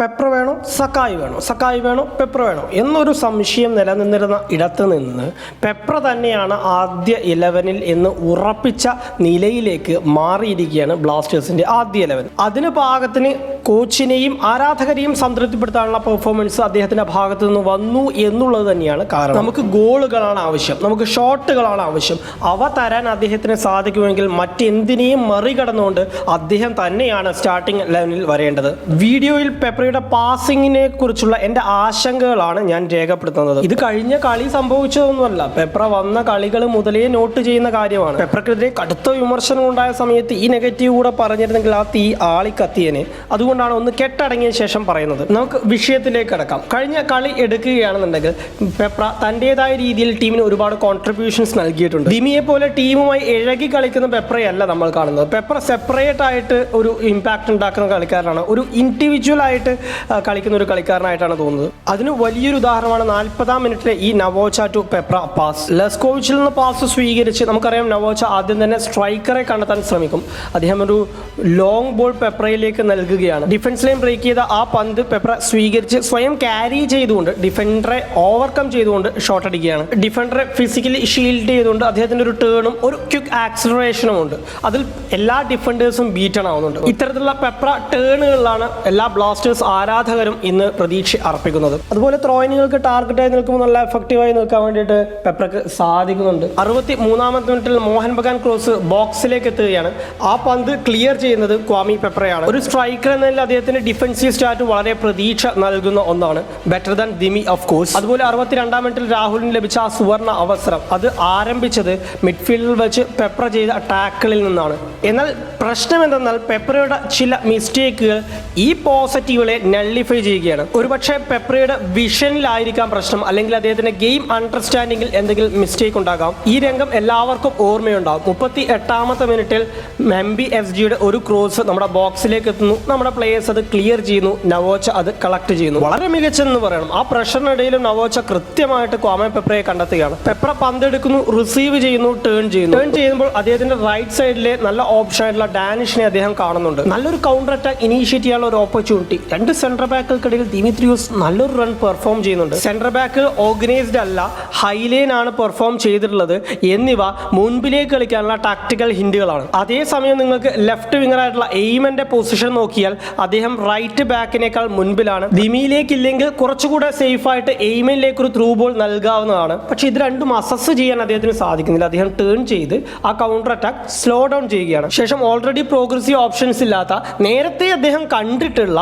Peprah വേണോ? സക്കായി വേണോ? സക്കായി വേണോ? പെപ്പർ വേണോ? എന്നൊരു സംശയം നിലനിന്നിരുന്ന ഇടത്ത് നിന്ന് പെപ്പർ തന്നെയാണ് ആദ്യ ഇലവനിൽ എന്ന് ഉറപ്പിച്ച നിലയിലേക്ക് മാറിയിരിക്കുകയാണ് ബ്ലാസ്റ്റേഴ്സിന്റെ ആദ്യ ഇലവൻ അതിന് പാകത്തിന് കോച്ചിനെയും ആരാധകരെയും സംതൃപ്തിപ്പെടുത്താനുള്ള പെർഫോമൻസ് അദ്ദേഹത്തിന്റെ ഭാഗത്തു നിന്ന് വന്നു എന്നുള്ളത് തന്നെയാണ് കാരണം. നമുക്ക് ഗോളുകളാണ് ആവശ്യം. നമുക്ക് ഷോട്ടുകളാണ് ആവശ്യം. അവ തരാൻ അദ്ദേഹത്തിന് സാധിക്കുമെങ്കിൽ മറ്റെന്തിനേയും മറികടന്നുകൊണ്ട് അദ്ദേഹം തന്നെയാണ് സ്റ്റാർട്ടിംഗ് ലെവലിൽ വരേണ്ടത്. വീഡിയോയിൽ പെപ്രയുടെ പാസിങ്ങിനെ കുറിച്ചുള്ള എന്റെ ആശങ്കകളാണ് ഞാൻ രേഖപ്പെടുത്തുന്നത്. ഇത് കഴിഞ്ഞ കളി സംഭവിച്ചതൊന്നുമല്ല. പെപ്ര വന്ന കളികൾ മുതലേ നോട്ട് ചെയ്യുന്ന കാര്യമാണ്. പെപ്രക്കെതിരെ കടുത്ത വിമർശനം ഉണ്ടായ സമയത്ത് ഈ നെഗറ്റീവ് കൂടെ പറഞ്ഞിരുന്നെങ്കിൽ ആ തീ ആളിക്കത്തിയനെ. അതുകൊണ്ടാണ് ഒന്ന് കെട്ടടങ്ങിയ ശേഷം പറയുന്നത്. നമുക്ക് വിഷയത്തിലേക്ക് കിടക്കാം. കഴിഞ്ഞ കളി എടുക്കുകയാണെന്നുണ്ടെങ്കിൽ പെപ്ര തന്റെതായ രീതിയിൽ ടീമിന് ഒരുപാട് കോൺട്രിബ്യൂഷൻസ് നൽകിയിട്ടുണ്ട്. ദിമിയെ പോലെ ടീമുമായി ഇഴകി കളിക്കുന്ന പെപ്രയല്ല നമ്മൾ കാണുന്നത്. പെപ്ര സെപ്പറേറ്റ് ആയിട്ട് ഒരു ഇമ്പാക്റ്റ് ഉണ്ടാക്കുന്ന കളിക്കാരനാണ്. ഒരു ഇൻഡിവിജ്വൽ ആയിട്ട് കളിക്കുന്ന ഒരു കളിക്കാരനായിട്ടാണ് തോന്നുന്നത്. അതിന് വലിയൊരു ഉദാഹരണമാണ് നാൽപ്പതാം മിനിറ്റിലെ ഈ നവോച്ച ടു പെപ്ര പാസ് ലെസ്കോവിച്ചിൽ നിന്ന് പാസ് സ്വീകരിച്ച് നമുക്കറിയാം നവോച്ച ആദ്യം തന്നെ സ്ട്രൈക്കറെ കണ്ടെത്താൻ ശ്രമിക്കും. അദ്ദേഹം ഒരു ലോങ് ബോൾ പെപ്രയിലേക്ക് നൽകുകയാണ്. ഡിഫൻസ് ലൈൻ ബ്രേക്ക് ചെയ്ത ആ പന്ത് പെപ്ര സ്വീകരിച്ച് സ്വയം ക്യാരി ചെയ്തുകൊണ്ട് ഡിഫൻഡറെ ഓവർകം ചെയ്തുകൊണ്ട് ഷോട്ട് അടിക്കുകയാണ്. ഡിഫൻഡറെ ഫിസിക്കലി ഷീൽഡ് ചെയ്തുകൊണ്ട് അദ്ദേഹത്തിന്റെ ഒരു ടേണും ഒരു ക്വിക്ക് ആക്സിലറേഷനും ഉണ്ട്. അതിൽ എല്ലാ ഡിഫൻഡേഴ്സും ബീറ്റൺ ആവുന്നുണ്ട്. ഇത്തരത്തിലുള്ള പെപ്ര ടേണുകളിലാണ് എല്ലാ ബ്ലാസ്റ്റേഴ്സ് ആരാധകരും ഇന്ന് പ്രതീക്ഷ അർപ്പിക്കുന്നത്. അതുപോലെ ത്രോയിനുകൾക്ക് ടാർഗറ്റായി നിൽക്കുമ്പോൾ നല്ല എഫക്റ്റീവായി നിൽക്കാൻ വേണ്ടിയിട്ട് പെപ്രക്ക് സാധിക്കുന്നുണ്ട്. അറുപത്തി മൂന്നാമത്തെ മിനിറ്റിൽ മോഹൻ ബഗാൻ ക്രോസ് ബോക്സിലേക്ക് എത്തുകയാണ്. ആ പന്ത് ക്ലിയർ ചെയ്യുന്നത് ക്വാമി പെപ്രയാണ്. ഒരു സ്ട്രൈക്കർ എന്ന നിലയിൽ അദ്ദേഹത്തിന്റെ ഡിഫൻസീവ് സ്റ്റാറ്റ് വളരെ പ്രതീക്ഷ നൽകുന്ന ഒന്നാണ്. Better than Dimi of course അതുപോലെ അറുപത്തിരണ്ടാം മിനിറ്റിൽ രാഹുലിന് ലഭിച്ച ആ സുവർണ അവസരം. അത് ആരംഭിച്ചത് മിഡ്ഫീൽഡിൽ വെച്ച് പെപ്ര ചെയ്ത ടാക്കിളിൽ നിന്നാണ്. എന്നാൽ പ്രശ്നം എന്തെന്നാൽ പെപ്പറയുടെ ചില മിസ്റ്റേക്കുകൾ ഈ പോസിറ്റീവുകളെ നള്ളിഫൈ ചെയ്യുകയാണ് ഒരുപക്ഷെ പെപ്രയുടെ വിഷനിലായിരിക്കാം പ്രശ്നം അല്ലെങ്കിൽ അദ്ദേഹത്തിന്റെ ഗെയിം അണ്ടർസ്റ്റാൻഡിംഗിൽ എന്തെങ്കിലും മിസ്റ്റേക്ക് ഉണ്ടാകാം. ഈ രംഗം എല്ലാവർക്കും ഓർമ്മയുണ്ടാകും മുപ്പത്തി എട്ടാമത്തെ മിനിറ്റിൽ മെമ്പി എഫ് ജിയുടെ ഒരു ക്രോസ് നമ്മുടെ ബോക്സിലേക്ക് എത്തുന്നു. നമ്മുടെ പ്ലേയേഴ്സ് അത് ക്ലിയർ ചെയ്യുന്നു. നവോച്ച അത് കളക്ട് ചെയ്യുന്നു. വളരെ മികച്ചെന്ന് പറയണം. ആ പ്രഷറിനിടയിലും നവോച്ച കൃത്യമായിട്ട് കോമൻ പെപ്രയെ കണ്ടെത്തുകയാണ്. പെപ്ര പന്തെടുക്കുന്നു റിസീവ് ചെയ്യുന്നു ടേൺ ചെയ്യുന്നു. ടേൺ ചെയ്യുമ്പോൾ അദ്ദേഹത്തിന്റെ റൈറ്റ് സൈഡിലെ നല്ല ഓപ്ഷൻ ആയിട്ടുള്ള ഡാനിഷിനെ അദ്ദേഹം കാണുന്നുണ്ട്. നല്ലൊരു കൗണ്ടർ അറ്റാക്ക് ഇനീഷ്യേറ്റ് ചെയ്യാനുള്ള ഒരു ഓപ്പർച്യൂണിറ്റി രണ്ട് സെൻട്രൽ ബാക്കുകൾക്കിടയിൽ ദിമിത്രിയൂസ് നല്ലൊരു റൺ പെർഫോം ചെയ്യുന്നുണ്ട്. സെൻട്രൽ ബാക്ക് ഓർഗനൈസ്ഡ് അല്ല ഹൈലൈൻ ആണ് പെർഫോം ചെയ്തിട്ടുള്ളത്. എന്നിവ മുൻപിലേക്ക് കളിക്കാനുള്ള ടാക്ടിക്കൽ ഹിൻഡുകളാണ് അതേസമയം നിങ്ങൾക്ക് ലെഫ്റ്റ് വിങ്ങർ ആയിട്ടുള്ള എയിമന്റെ പൊസിഷൻ നോക്കിയാൽ അദ്ദേഹം റൈറ്റ് ബാക്കിനേക്കാൾ മുൻപിലാണ്. ദിമിയിലേക്ക് ഇല്ലെങ്കിൽ കുറച്ചുകൂടെ സേഫ് ആയിട്ട് എയിമിലേക്ക് ഒരു ത്രൂ ബോൾ നൽകാവുന്നതാണ്. പക്ഷേ ഇത് രണ്ടും അസസ് ചെയ്യാൻ അദ്ദേഹത്തിന് സാധിക്കുന്നില്ല. അദ്ദേഹം ടേൺ ചെയ്ത് ആ കൗണ്ടർ അറ്റാക്ക് സ്ലോ ഡൗൺ ചെയ്യുകയാണ്. ശേഷം ഓൾറെഡി പ്രോഗ്രസീവ് ഓപ്ഷൻസ് ഇല്ലാത്ത നേരത്തെ അദ്ദേഹം കണ്ടിട്ടുള്ള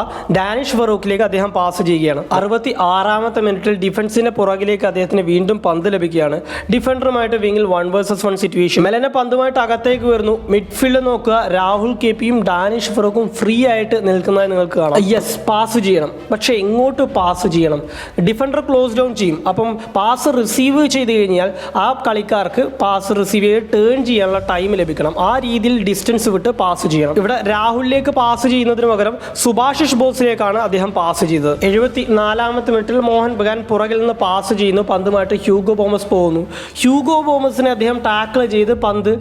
ഡാനിഷ് ഫറൂഖിലേക്ക് അദ്ദേഹം പാസ് ചെയ്യുകയാണ്. അറുപത്തി ആറാമത്തെ മിനിറ്റിൽ ഡിഫൻസിന്റെ പുറകിലേക്ക് അദ്ദേഹത്തിന് വീണ്ടും പന്ത് ലഭിക്കുകയാണ്. ഡിഫൻഡറുമായിട്ട് വിങ്ങിൽ വൺ വേഴ്സസ് വൺ സിറ്റുവേഷൻ മെലനെ പന്തുമായിട്ട് അകത്തേക്ക് വരുന്നു മിഡ്ഫീൽഡ് നോക്കുക രാഹുൽ കെ പിയും ഡാനിഷ് ഫറൂഖും ഫ്രീ ആയിട്ട് നിൽക്കുന്നതായി നിങ്ങൾക്ക് കാണാം. യെസ് പാസ് ചെയ്യണം. പക്ഷെ എങ്ങോട്ട് പാസ് ചെയ്യണം? ഡിഫൻഡർ ക്ലോസ് ഡൗൺ ചെയ്യും. അപ്പം പാസ് റിസീവ് ചെയ്ത് കഴിഞ്ഞാൽ ആ കളിക്കാർക്ക് പാസ് റിസീവ് ചെയ്ത് ടേൺ ചെയ്യാനുള്ള ടൈം ലഭിക്കണം. ആ രീതിയിൽ ഡിസ്റ്റൻസ് വിട്ട് പാസ് ചെയ്യണം. ഇവിടെ രാഹുലിലേക്ക് പാസ് ചെയ്യുന്നതിന് പകരം സുഭാഷിഷ് ബോസിലേക്കാണ് അദ്ദേഹം പാസ് ചെയ്തത്. എഴുപത്തി നാലാമത്തെ മിനിറ്റിൽ മോഹൻ ബഗാൻ പുറകിൽ നിന്ന് പാസ് ചെയ്യുന്നു. പന്തുമായിട്ട് ഹ്യൂഗോ ബോമസ് പോകുന്നു. ഹ്യൂഗോ ബോമസിനെ അദ്ദേഹം ടാക്കിൾ ചെയ്ത് പന്ത്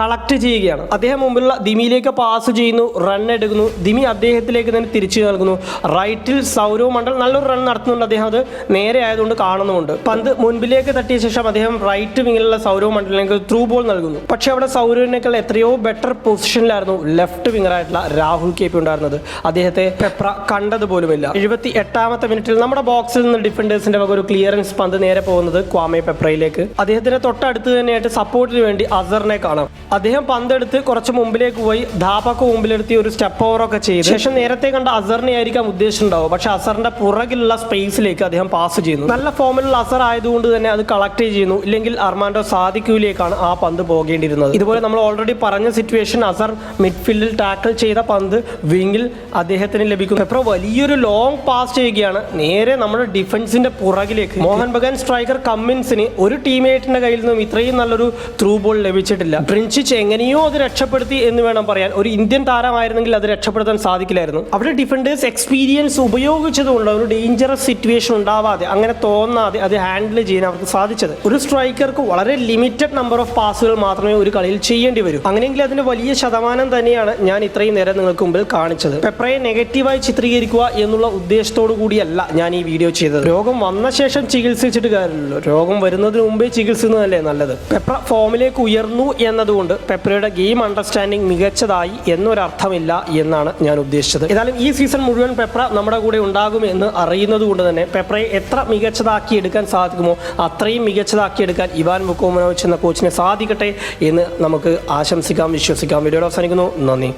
കളക്ട് ചെയ്യുകയാണ്. അദ്ദേഹം മുമ്പിലുള്ള ദിമിയിലേക്ക് പാസ് ചെയ്യുന്നു. റൺ എടുക്കുന്നു. ദിമി അദ്ദേഹത്തിലേക്ക് തന്നെ തിരിച്ചു നൽകുന്നു. റൈറ്റിൽ സൗരവ് മണ്ഡൽ നല്ലൊരു റൺ നടത്തുന്നുണ്ട്. അദ്ദേഹം അത് നേരെ ആയതുകൊണ്ട് കാണുന്നുമുണ്ട്. പന്ത് മുൻപിലേക്ക് തട്ടിയ ശേഷം അദ്ദേഹം റൈറ്റ് വിങ്ങിലുള്ള സൗരവ് മണ്ഡലിലേക്ക് ത്രൂ ബോൾ നൽകുന്നു. പക്ഷേ അവിടെ സൗരവിനേക്കാൾ എത്രയോ ബെറ്റർ പൊസിഷനിലായിരുന്നു ലെഫ്റ്റ് വിങ്ങറായിട്ടുള്ള രാഹുൽ കെ പി ഉണ്ടായിരുന്നത്. അദ്ദേഹത്തെ പെപ്ര കണ്ടത് പോലുമില്ല എഴുപത്തി എട്ടാമത്തെ മിനിറ്റിൽ നമ്മുടെ ബോക്സിൽ നിന്ന് ഡിഫൻഡേഴ്സിന്റെ വക ഒരു ക്ലിയറൻസ് പന്ത് നേരെ പോകുന്നത് ക്വാമെ പെപ്രയിലേക്ക്. അദ്ദേഹത്തിന്റെ തൊട്ടടുത്ത് തന്നെയായിട്ട് സപ്പോർട്ടിന് വേണ്ടി അസറിനെ കാണാം. അദ്ദേഹം പന്തെടുത്ത് കുറച്ച് മുമ്പിലേക്ക് പോയി ധാപക്ക് മുമ്പിലെടുത്തി ഒരു സ്റ്റെപ്പ് ഓവർ ഒക്കെ ചെയ്തു. ശേഷം നേരത്തെ കണ്ട അസറിനെ ആയിരിക്കാം ഉദ്ദേശിച്ചിട്ടുണ്ടാവും പക്ഷെ അസറിന്റെ പുറകിലുള്ള സ്പേസിലേക്ക് അദ്ദേഹം പാസ് ചെയ്യുന്നു. നല്ല ഫോമിലുള്ള അസർ ആയതുകൊണ്ട് തന്നെ അത് കളക്ട് ചെയ്യുന്നു. ഇല്ലെങ്കിൽ അർമാൻഡോ സാധിക്കൂലേക്കാണ് ആ പന്ത് പോകേണ്ടിയിരുന്നത്. ഇതുപോലെ നമ്മൾ ഓൾറെഡി പറഞ്ഞ സിറ്റുവേഷൻ അസർ മിഡ്ഫീൽഡിൽ ടാക്കിൾ ചെയ്ത പന്ത് വിങ്ങിൽ അദ്ദേഹത്തിന് ലഭിക്കും പെപ്രോ വലിയൊരു ലോങ് പാസ് ചെയ്യുകയാണ്. നേരെ നമ്മുടെ ഡിഫൻസിന്റെ പുറകിലേക്ക്. മോഹൻ ബഗാൻ സ്ട്രൈക്കർ കമ്മിൻസിന് ഒരു ടീമേറ്റിന്റെ കയ്യിൽ നിന്നും ഇത്രയും നല്ലൊരു ത്രൂ ബോൾ ലഭിച്ചിട്ടില്ല. പ്രിൻസിച്ച് എങ്ങനെയോ അത് രക്ഷപ്പെടുത്തി എന്ന് വേണം പറയാൻ. ഒരു ഇന്ത്യൻ താരമായിരുന്നെങ്കിൽ അത് രക്ഷപ്പെടുത്താൻ സാധിക്കില്ലായിരുന്നു. അവിടെ ഡിഫൻഡേഴ്സ് എക്സ്പീരിയൻസ് ഉപയോഗിച്ചതുകൊണ്ട് ഒരു ഡേഞ്ചറസ് സിറ്റുവേഷൻ ഉണ്ടാവാതെ അങ്ങനെ തോന്നാതെ അത് ഹാൻഡിൽ ചെയ്യാൻ അവർക്ക് സാധിച്ചത്. ഒരു സ്ട്രൈക്കർക്ക് വളരെ ലിമിറ്റഡ് നമ്പർ ഓഫ് പാസുകൾ മാത്രമേ ഒരു കളിയിൽ ചെയ്യേണ്ടി വരൂ. അങ്ങനെയെങ്കിൽ അതിന്റെ വലിയ ശതമാനം തന്നെയാണ് ഞാൻ ഇത്രയും നേരം നിങ്ങൾക്ക് മുമ്പിൽ കാണിച്ചത്. പെപ്രയെ നെഗറ്റീവായി ചിത്രീകരിച്ചു ചിത്രീകരിക്കുക എന്നുള്ള ഉദ്ദേശത്തോടു കൂടിയല്ല ഞാൻ ഈ വീഡിയോ ചെയ്തത്. രോഗം വന്ന ശേഷം ചികിത്സിച്ചിട്ട് കാര്യമില്ലല്ലോ. രോഗം വരുന്നതിന് മുമ്പേ ചികിത്സിക്കുന്നതല്ലേ നല്ലത്? പെപ്ര ഫോമിലേക്ക് ഉയർന്നു എന്നതുകൊണ്ട് പെപ്രയുടെ ഗെയിം അണ്ടർസ്റ്റാൻഡിംഗ് മികച്ചതായി എന്നൊരർത്ഥമില്ല എന്നാണ് ഞാൻ ഉദ്ദേശിച്ചത്. ഏതായാലും ഈ സീസൺ മുഴുവൻ പെപ്ര നമ്മുടെ കൂടെ ഉണ്ടാകുമെന്ന് അറിയുന്നത് കൊണ്ട് തന്നെ പെപ്രയെ എത്ര മികച്ചതാക്കി എടുക്കാൻ സാധിക്കുമോ അത്രയും മികച്ചതാക്കി എടുക്കാൻ ഇവാൻ മുക്കോമനോച്ച് എന്ന കോച്ചിനെ സാധിക്കട്ടെ എന്ന് നമുക്ക് ആശംസിക്കാം വിശ്വസിക്കാം. വീഡിയോ അവസാനിക്കുന്നു. നന്ദി.